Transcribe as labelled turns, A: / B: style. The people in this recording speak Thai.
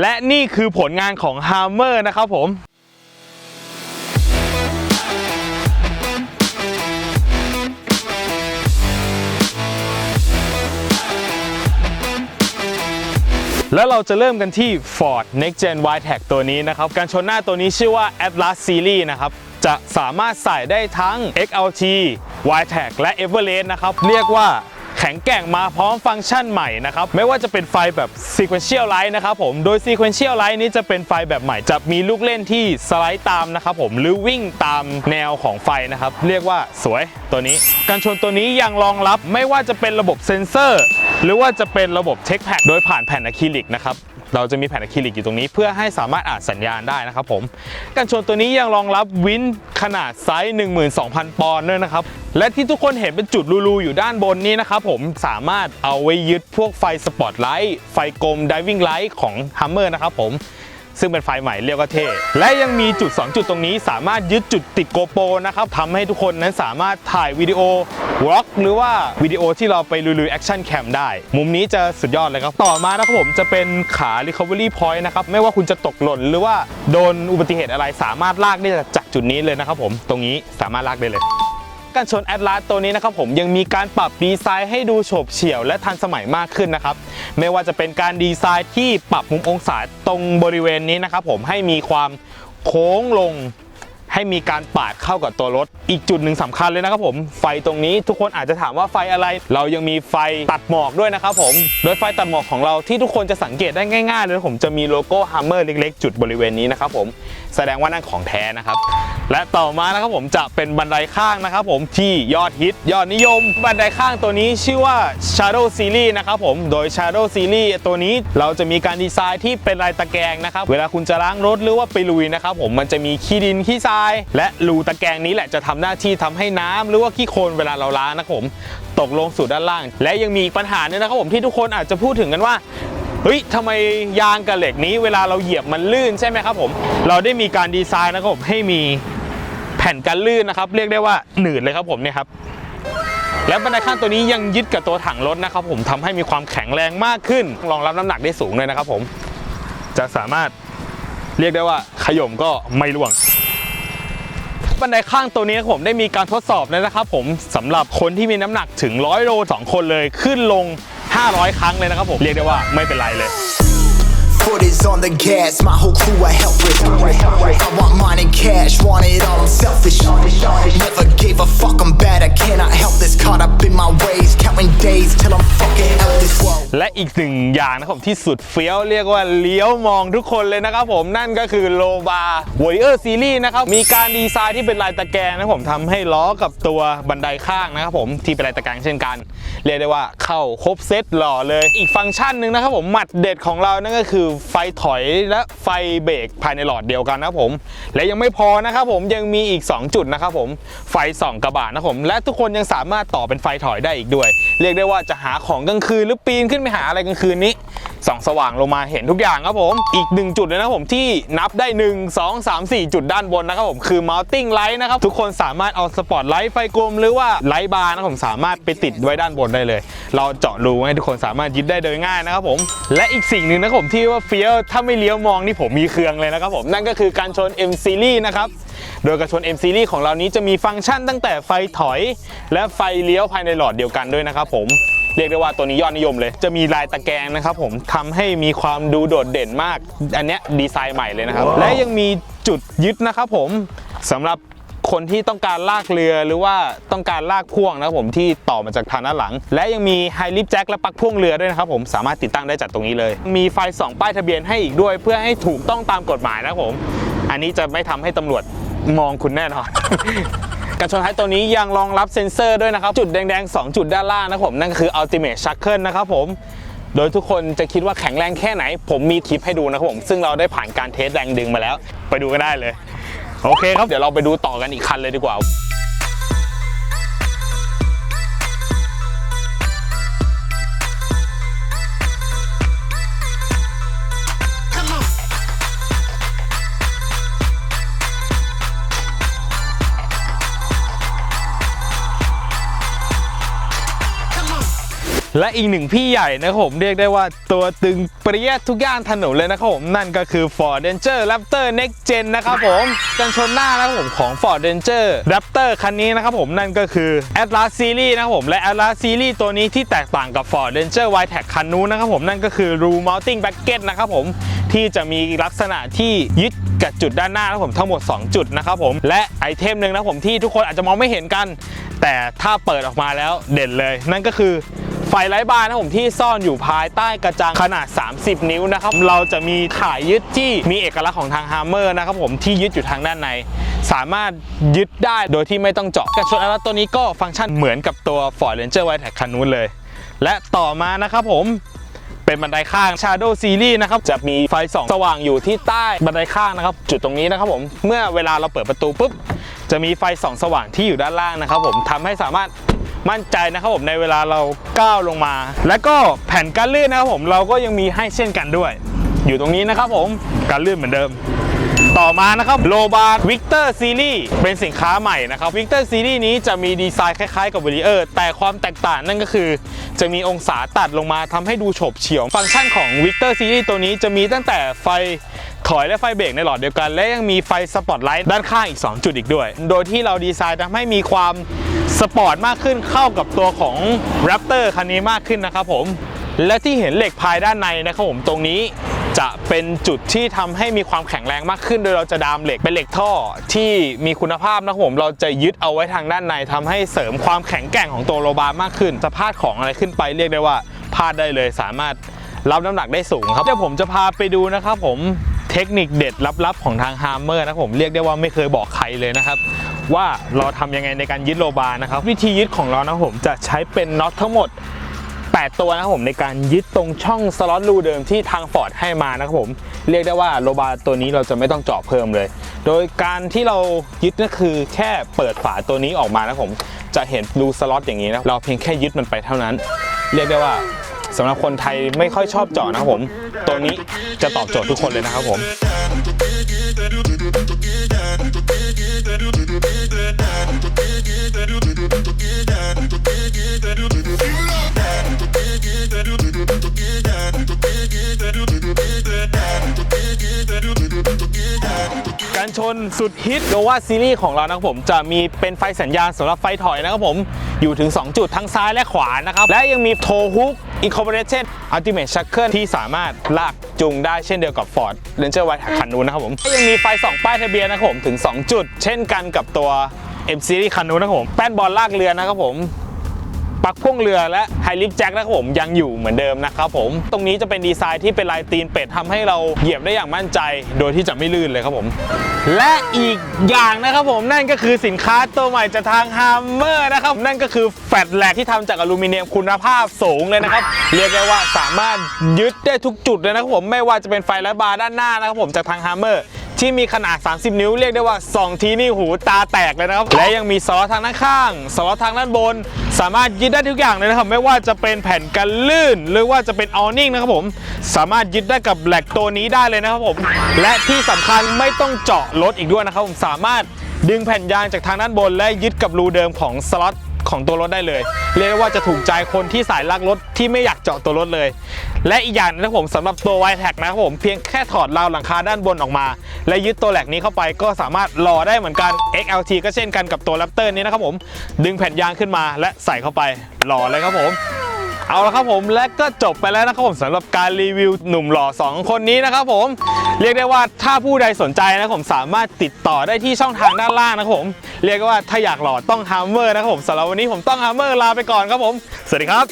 A: และนี่คือผลงานของ Hammer นะครับผมแล้วเราจะเริ่มกันที่ Ford Next Gen y t e c ตัวนี้นะครับ การชนหน้าตัวนี้ชื่อว่า Atlas Series นะครับ จะสามารถใส่ได้ทั้ง XLT y t e c และ Everest นะครับ เรียกว่า แข็งแกร่งมาพร้อมฟังก์ชันใหม่นะครับไม่ว่าจะเป็นไฟแบบ Sequential Light นะครับผมโดย Sequential Light นี้จะเป็นไฟแบบใหม่ จะมีลูกเล่นที่สไลด์ตามนะครับผมหรือวิ่งตามแนวของไฟนะครับเรียกว่าสวยตัวนี้การชนตัวนี้ยังรองรับไม่ว่าจะเป็นระบบเซ็นเซอร์ หรือว่าจะเป็นระบบเช็คแพคโดยผ่านแผ่นอะคริลิกนะครับ เราจะมีแผ่นอะคริลิกอยู่ตรงนี้ เพื่อให้สามารถอ่านสัญญาณได้นะครับผมกันชนตัวนี้ยังรองรับวินขนาดไซส์ 12,000 ปอนด์ด้วยนะครับและที่ทุกคนเห็นเป็นจุดรูๆอยู่ด้านบนนี้นะครับผมสามารถเอาไว้ยึดพวกไฟสปอตไลท์ไฟกลมดิวิ่งไลท์ของแฮมเมอร์นะครับผม ซึ่งเป็นไฟใหม่เรียกว่าเท่ และยังมีจุด 2 จุดตรงนี้ สามารถยึดจุดติดโกโปรนะครับทำให้ทุกคนนั้นสามารถถ่ายวิดีโอวล็อกหรือว่าวิดีโอที่เราไปลุยๆแอคชั่นแคมได้ มุมนี้จะสุดยอดเลยครับ ต่อมานะครับผมจะเป็นขา Recovery Point นะครับไม่ว่าคุณจะตกหล่นหรือว่าโดนอุบัติเหตุอะไรสามารถลากได้จากจุดนี้เลยนะครับผมตรงนี้สามารถลากได้เลย การชนแอดลาสตัวนี้นะครับผมยังมีการปรับดีไซน์ให้ดูโฉบเฉี่ยวและทันสมัยมากขึ้นนะครับไม่ว่าจะเป็นการดีไซน์ที่ปรับมุมองศาตรงบริเวณนี้นะครับผมให้มีความโค้งลง ให้มีการปาดเข้ากับตัวรถ อีกจุดหนึ่งสำคัญเลยนะครับผม ไฟตรงนี้ทุกคนอาจจะถามว่าไฟอะไร เรายังมีไฟตัดหมอกด้วยนะครับผม โดยไฟตัดหมอกของเราที่ทุกคนจะสังเกตได้ง่ายๆเลยผมจะมีโลโก้ Hammer เล็กๆ จุดบริเวณนี้นะครับผมแสดงว่านั่นของแท้นะครับ และต่อมานะครับผมจะเป็นบันไดข้างนะครับผมที่ยอดฮิต ยอดนิยม บันไดข้างตัวนี้ชื่อว่า Shadow Series นะครับผมโดย Shadow Series ตัวนี้เราจะมีการดีไซน์ที่เป็นลายตะแกรงนะครับเวลาคุณจะล้างรถหรือว่าไปลุยนะครับผมมันจะมีขี้ดินขี้ทรายและรูตะแกรงนี้แหละจะทำหน้าที่ทำให้น้ำหรือว่าขี้โคลนเวลาเราล้างนะครับผมตกลงสู่ด้านล่าง และยังมีอีกปัญหาเนี่ยนะครับผมที่ทุกคนอาจจะพูดถึงกันว่าเฮ้ยทำไมยางกับเหล็กนี้เวลาเราเหยียบมันลื่นใช่ไหมครับผม เราได้มีการดีไซน์นะครับผมให้มีแผ่นกันลื่นนะครับ เรียกได้ว่าหนืดเลยครับผมเนี่ยครับและบันไดข้างตัวนี้ยังยึดกับตัวถังรถนะครับผมทำให้มีความแข็งแรงมากขึ้น รองรับน้ำหนักได้สูงเลยนะครับผม จะสามารถเรียกได้ว่าขย่มก็ไม่ร่วง บันไดข้างตัวนี้ครับผมได้มีการทดสอบแล้วนะครับผมสำหรับคนที่มีน้ำหนักถึง100โล2 คนเลยขึ้นลง 500 ครั้งเลยนะครับผมเรียกได้ว่าไม่เป็นไรเลย
B: Foot is on the gas, my whole crew I help with. I want mine in cash, want it all, I'm selfish. Never gave a fuck, I'm bad, I cannot help this. Caught up in my ways, counting days till I'm fucking out this world.
A: และอีกหนึ่งอย่างนะครับที่สุดเฟี้ยวเรียกว่าเลี้ยวมองทุกคนเลยนะครับผมนั่นก็คือโลบา Warrior Series นะครับมีการดีไซน์ที่เป็นลายตะแกรงนะครับผมทำให้ล้อกับตัวบันไดข้างนะครับผมที่เป็นลายตะแกรงเช่นกัน เรียกได้ว่าเข้าครบเซตหล่อเลย อีกฟังก์ชันหนึ่งนะครับผมหมัดเด็ดของเรานั่นก็คือไฟถอยและไฟเบรกภายในหลอดเดียวกันนะครับผม และยังไม่พอนะครับผมยังมีอีก 2 จุดนะครับผมไฟส่องกระบะนะครับผมและทุกคนยังสามารถต่อเป็นไฟถอยได้อีกด้วย เรียกได้ว่าจะหาของกลางคืนหรือปีนขึ้นไปหาอะไรกลางคืนนี้ส่องสว่างลงมาเห็นทุกอย่างครับผม อีกหนึ่งจุดเลยนะครับผมที่นับได้ 1 2 3 4 จุดด้านบนนะครับผมคือ mounting light นะครับ ทุกคนสามารถเอาสปอตไลท์ไฟกลมหรือว่าไลท์บาร์นะครับผมสามารถไปติดไว้ด้านบนได้เลย เราเจาะรูให้ทุกคนสามารถยึดได้โดยง่ายนะครับผม และอีกสิ่งหนึ่งนะครับผมที่ว่าเฟี้ยวถ้าไม่เลี้ยวมองนี่ผมมีเครื่องเลยนะครับผมนั่นก็คือการชน M Series นะครับโดยกระชน M Series ของเรานี้จะมีฟังก์ชันตั้งแต่ไฟถอย และไฟเลี้ยวภายในหลอดเดียวกันด้วยนะครับผม เรียกได้ว่าตัวนี้ยอดนิยมเลย จะมีลายตะแกรงนะครับผมทำให้มีความดูโดดเด่นมาก อันเนี้ยดีไซน์ใหม่เลยนะครับ และยังมีจุดยึดนะครับผมสำหรับคนที่ต้องการลากเรือหรือว่าต้องการลากพ่วงนะครับผมที่ต่อมาจากทางด้านหลัง และยังมีไฮลิฟแจ็คและปลั๊กพ่วงเรือด้วยนะครับผมสามารถติดตั้งได้จากตรงนี้เลย มีไฟส่องป้ายทะเบียนให้อีกด้วย เพื่อให้ถูกต้องตามกฎหมายนะครับผม อันนี้จะไม่ทำให้ตำรวจมองคุณแน่นอน การชนท้ายตัวนี้ยังรองรับเซ็นเซอร์ด้วยนะครับ จุดแดงๆ 2 จุดด้านล่างนะผมนั่นก็คือ Ultimate Shackle นะครับผมโดยทุกคนจะคิดว่าแข็งแรงแค่ไหน ผมมีคลิปให้ดูนะครับผม ซึ่งเราได้ผ่านการเทสแรงดึงมาแล้ว ไปดูกันได้เลย โอเคครับ เดี๋ยวเราไปดูต่อกันอีกคันเลยดีกว่า และอีกหนึ่งพี่ใหญ่นะครับผมเรียกได้ว่าตัวตึงเปรี้ยทุกย่านถนนเลยนะครับผม นั่นก็คือ Ford Ranger Raptor Next Gen นะครับผมกันชนหน้านะครับผมของ Ford Ranger Raptor คันนี้นะครับผมนั่นก็คือ Atlas Series นะครับผมและ Atlas Series ตัวนี้ที่แตกต่างกับ Ford Ranger Wildtrak คันนู้นนะครับผมนั่นก็คือ Roof Mounting Bracket นะครับผมที่จะมีลักษณะที่ยึดกับจุดด้านหน้านะครับผมทั้งหมด 2 จุดนะครับผมและไอเทมหนึ่งนะครับผมที่ทุกคนอาจจะมองไม่เห็นกัน แต่ถ้าเปิดออกมาแล้วเด่นเลย นั่นก็คือ ไฟไร้บานนะผมที่ซ่อนอยู่ภายใต้กระจังขนาด 30 นิ้วนะครับ เราจะมีขายยึดที่มีเอกลักษณ์ของทางฮาร์เมอร์นะครับผมที่ยึดอยู่ทางด้านใน สามารถยึดได้โดยที่ไม่ต้องเจาะกระชนอัลตัวนี้ก็ฟังก์ชันเหมือนกับตัว Ford Ranger Wildtrak คันนู้นเลย และต่อมานะครับผมเป็นบันไดข้าง Shadow Series นะครับ จะมีไฟส่องสว่างอยู่ที่ใต้บันไดข้างนะครับ จุดตรงนี้นะครับผม เมื่อเวลาเราเปิดประตูปุ๊บ จะมีไฟส่องสว่างที่อยู่ด้านล่างนะครับผมทำให้สามารถ มั่นใจนะครับผมในเวลาเราก้าวลงมา และก็แผ่นกันลื่นนะครับผมเราก็ยังมีให้เช่นกันด้วย อยู่ตรงนี้นะครับผมกันลื่นเหมือนเดิม ต่อมานะครับโลบาร์วิกเตอร์ซีรีส์เป็นสินค้าใหม่นะครับวิกเตอร์ซีรีส์นี้จะมีดีไซน์คล้ายๆกับ v ว r เออร์แต่ความแตกต่างนั่นก็คือ จะมีองศาตัดลงมาทำให้ดูโฉบเฉี่ยว ฟังก์ชันของวิกเตอร์ซีรีส์ตัวนี้จะมีตั้งแต่ไฟถอยและไฟเบรกในหลอดเดียวกัน และยังมีไฟสปอตไลท์ด้านข้างอีก 2 จุดอีกด้วย โดยที่เราดีไซน์ทำให้มีความสปอร์ตมากขึ้นเข้ากับตัวของ Raptor คันนี้มากขึ้นนะครับผม และที่เห็นเหล็กภายด้านในนะครับผมตรงนี้ จะเป็นจุดที่ทำให้มีความแข็งแรงมากขึ้น โดยเราจะดามเหล็กเป็นเหล็กท่อที่มีคุณภาพนะครับผมเราจะยึดเอาไว้ทางด้านในทำให้เสริมความแข็งแกร่งของตัวโลบาร์มากขึ้นจะพาดของอะไรขึ้นไปเรียกได้ว่าพาดได้เลยสามารถรับน้ำหนักได้สูงครับเดี๋ยวผมจะพาไปดูนะครับผมเทคนิคเด็ดลับๆของทางฮาร์เมอร์นะครับผมเรียกได้ว่าไม่เคยบอกใครเลยนะครับว่าเราทำยังไงในการยึดโลบาร์นะครับวิธียึดของเรานะผมจะใช้เป็นน็อตทั้งหมด 8 ตัวนะครับผมในการยึดตรงช่องสล็อตรูเดิมที่ทางฟอร์ดให้มานะครับผมเรียกได้ว่าโลบาตัวนี้เราจะไม่ต้องเจาะเพิ่มเลย โดยการที่เรายึดก็คือแค่เปิดฝาตัวนี้ออกมานะครับผมจะเห็นรูสล็อตอย่างนี้นะเราเพียงแค่ยึดมันไปเท่านั้น เรียกได้ว่าสำหรับคนไทยไม่ค่อยชอบเจาะนะครับผม ตัวนี้จะตอบโจทย์ทุกคนเลยนะครับผม การชนสุดฮิตโนวาซีรีส์ของเรานะครับผมจะมีเป็นไฟสัญญาณสำหรับไฟถอยนะครับผม อยู่ถึง 2 จุดทั้งซ้ายและขวานะครับ และยังมีโทฮุกอินคอร์ปอเรชั่นอัลติเมทชักเกิลที่สามารถลากจูงได้เช่นเดียวกับ Ford Ranger Wildtrak คันนู้นนะครับผมยังมีไฟส่องป้ายทะเบียนนะครับผมถึง 2 จุด เช่นกันกับตัว M Series คันนู้นนะครับผมแป้นบอลลากเรือนะครับผม ปักพ่วงเรือและไฮลิฟแจ็คนะครับผมยังอยู่เหมือนเดิมนะครับผม ตรงนี้จะเป็นดีไซน์ที่เป็นลายตีนเป็ดทำให้เราเหยียบได้อย่างมั่นใจ โดยที่จะไม่ลื่นเลยครับผม และอีกอย่างนะครับผมนั่นก็คือสินค้าตัวใหม่จากทางฮ a มเมอร์นะครับนั่นก็คือแฟลตแลกที่ทำจากอลูมิเนียมคุณภาพสูงเลยนะครับเรียกได้ว่าสามารถยึดได้ทุกจุดเลยนะครับผมไม่ว่าจะเป็นไฟและบาร์ด้านหน้านะครับผมจากทางฮ a มเมอร์ ที่มีขนาด 30 นิ้วเรียกได้ว่าสองทีนี่หูตาแตกเลยนะครับ และยังมีซอทางด้านข้างซอทางด้านบน สามารถยึดได้ทุกอย่างเลยนะครับ ไม่ว่าจะเป็นแผ่นกันลื่น หรือว่าจะเป็นออนิ่งนะครับผม สามารถยึดได้กับแหลกตัวนี้ได้เลยนะครับผม และที่สำคัญไม่ต้องเจาะรถอีกด้วยนะครับผมสามารถดึงแผ่นยางจากทางด้านบน และยึดกับรูเดิมของสล็อต ของตัวรถได้เลย เรียกได้ว่าจะถูกใจคนที่สายลักรถที่ไม่อยากเจาะตัวรถเลย และอีกอย่างนะครับผมสำหรับตัว y t a g นะครับผมเพียงแค่ถอดราวหลังคาด้านบนออกมา และยึดตัวแหลกนี้เข้าไปก็สามารถหล่อได้เหมือนกัน XLT ก็เช่นกันกับตัว Raptor นี้นะครับผม ดึงแผ่นยางขึ้นมาและใส่เข้าไปหล่อเลยครับผม เอาละครับผมและก็จบไปแล้วนะครับผมสำหรับการรีวิวหนุ่มหล่อ 2 คนนี้นะครับผม เรียกได้ว่าถ้าผู้ใดสนใจนะครับผมสามารถติดต่อได้ที่ช่องทางด้านล่างนะครับผม เรียกว่าถ้าอยากหล่อต้องฮัมเมอร์นะครับผมสำหรับวันนี้ผมต้องฮัมเมอร์ลาไปก่อนครับผม สวัสดีครับ